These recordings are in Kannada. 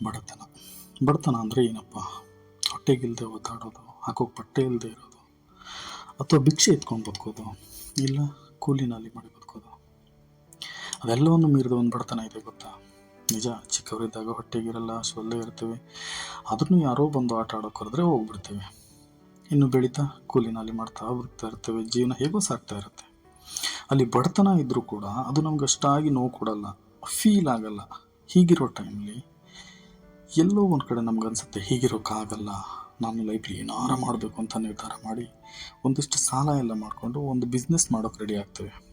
ಬಡತನ. ಬಡತನ ಅಂದರೆ ಏನಪ್ಪ? ಹೊಟ್ಟೆಗಿಲ್ಲದೆ ಒದ್ದಾಡೋದು ಹಾಕೋಕೆ ಬಟ್ಟೆ ಇಲ್ಲದೆ ಇರೋದು, ಅಥವಾ ಭಿಕ್ಷೆ ಎತ್ಕೊಂಡು ಬದುಕೋದು, ಇಲ್ಲ ಕೂಲಿನಲ್ಲಿ ಮಾಡಿ ಬದುಕೋದು. ಅದೆಲ್ಲವನ್ನು ಮೀರಿದ ಒಂದು ಬಡತನ ಇದೆ ಗೊತ್ತಾ? ನಿಜ, ಚಿಕ್ಕವರಿದ್ದಾಗ ಹೊಟ್ಟೆಗಿರಲ್ಲ ಸೊಲ್ಲೇ ಇರ್ತೀವಿ. ಅದನ್ನು ಯಾರೋ ಬಂದು ಆಟ ಆಡೋಕೆ ಕರೆದ್ರೆ ಹೋಗ್ಬಿಡ್ತೀವಿ. ಇನ್ನು ಬೆಳೀತಾ ಕೂಲಿನಲ್ಲಿ ಮಾಡ್ತಾ ಬರ್ತಾ ಇರ್ತೇವೆ. ಜೀವನ ಹೇಗೋ ಸಾಕ್ತಾ ಇರುತ್ತೆ. ಅಲ್ಲಿ ಬಡತನ ಇದ್ದರೂ ಕೂಡ ಅದು ನಮ್ಗೆ ಅಷ್ಟಾಗಿ ನೋವು ಕೊಡಲ್ಲ ಫೀಲ್ ಆಗಲ್ಲ. ಹೀಗಿರೋ ಟೈಮಲ್ಲಿ ಎಲ್ಲೋ ಒಂದು ಕಡೆ ನಮ್ಗೆ ಅನ್ಸುತ್ತೆ ಹೀಗಿರೋಕ್ಕಾಗಲ್ಲ ನಾನು ಲೈಫ್ಲಿ ಏನಾರ ಮಾಡಬೇಕು ಅಂತ ನಿರ್ಧಾರ ಮಾಡಿ ಒಂದಿಷ್ಟು ಸಾಲ ಎಲ್ಲ ಮಾಡಿಕೊಂಡು ಒಂದು ಬಿಸ್ನೆಸ್ ಮಾಡೋಕೆ ರೆಡಿ ಆಗ್ತೇವೆ.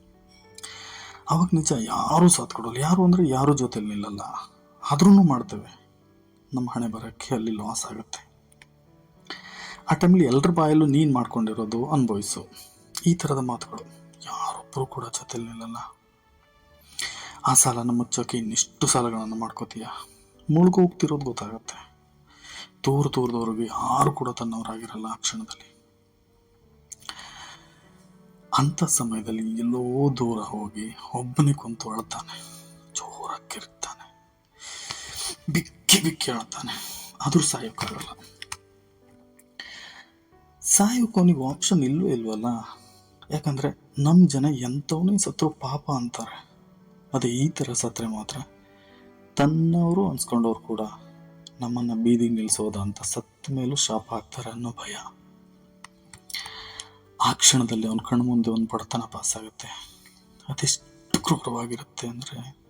ಅವಾಗ ನಿಜ, ಯಾರೂ ಸಾಥ್ ಕೊಡೋಲ್ಲ. ಯಾರು ಅಂದರೆ ಯಾರೂ ಜೊತೆಲಿ ನಿಲ್ಲಲ್ಲ. ಆದ್ರೂ ಮಾಡ್ತೇವೆ. ನಮ್ಮ ಹಣೆ ಬರೋಕ್ಕೆ ಅಲ್ಲಿ ಲಾಸ್ ಆಗುತ್ತೆ. ಆ ಟೈಮಲ್ಲಿ ಎಲ್ಲರ ಬಾಯಲ್ಲೂ ನೀನು ಮಾಡ್ಕೊಂಡಿರೋದು ಅನುಭವಿಸು ಈ ಥರದ ಮಾತುಗಳು ಯಾರೊಬ್ಬರೂ ಕೂಡ ಜೊತೆಲಿ ನಿಲ್ಲಲ್ಲ. ಆ ಸಾಲನ ಮುಚ್ಚೋಕೆ ಇನ್ನಿಷ್ಟು ಸಾಲಗಳನ್ನು ಮಾಡ್ಕೋತೀಯ? ಮುಳುಗೋಗ್ತಿರೋದು ಗೊತ್ತಾಗುತ್ತೆ. ದೂರ ದೂರದವ್ರಿಗೆ ಯಾರು ಕೂಡ ತನ್ನವರಾಗಿರಲ್ಲ ಆ ಕ್ಷಣದಲ್ಲಿ. ಅಂಥ ಸಮಯದಲ್ಲಿ ಎಲ್ಲೋ ದೂರ ಹೋಗಿ ಒಬ್ಬನೇ ಕುಂತು ಅಳ್ತಾನೆ. ಜೋರಾಗಿರ್ತಾನೆ. ಬಿಕ್ಕಿ ಬಿಕ್ಕಿ ಅಳ್ತಾನೆ. ಆದರೂ ಸಾಯೋಕ್ಕಾಗಲ್ಲ. ಸಾಯೋಕೆ ಅವನಿಗೆ ಆಪ್ಷನ್ ಇಲ್ಲೂ ಇಲ್ವಲ್ಲ? ಯಾಕಂದರೆ ನಮ್ಮ ಜನ ಎಂಥವನೇ ಸತ್ರು ಪಾಪ ಅಂತಾರೆ. ಅದೇ ಈ ಥರ ಸತ್ರೆ ಮಾತ್ರ. ತನ್ನವರು ಅನ್ಸ್ಕೊಂಡವ್ರು ಕೂಡ ನಮ್ಮನ್ನು ಬೀದಿಗೆ ನಿಲ್ಲಿಸೋದ ಅಂತ ಸತ್ತ ಮೇಲೂ ಶಾಪ ಹಾಕ್ತಾರೆ ಅನ್ನೋ ಭಯ. ಆ ಕ್ಷಣದಲ್ಲಿ ಅವನ ಕಣ್ಮುಂದೆ ಒಂದು ಬಡತನ ಪಾಸಾಗುತ್ತೆ ಅದೆಷ್ಟು ಕ್ರೂರವಾಗಿರುತ್ತೆ ಅಂದರೆ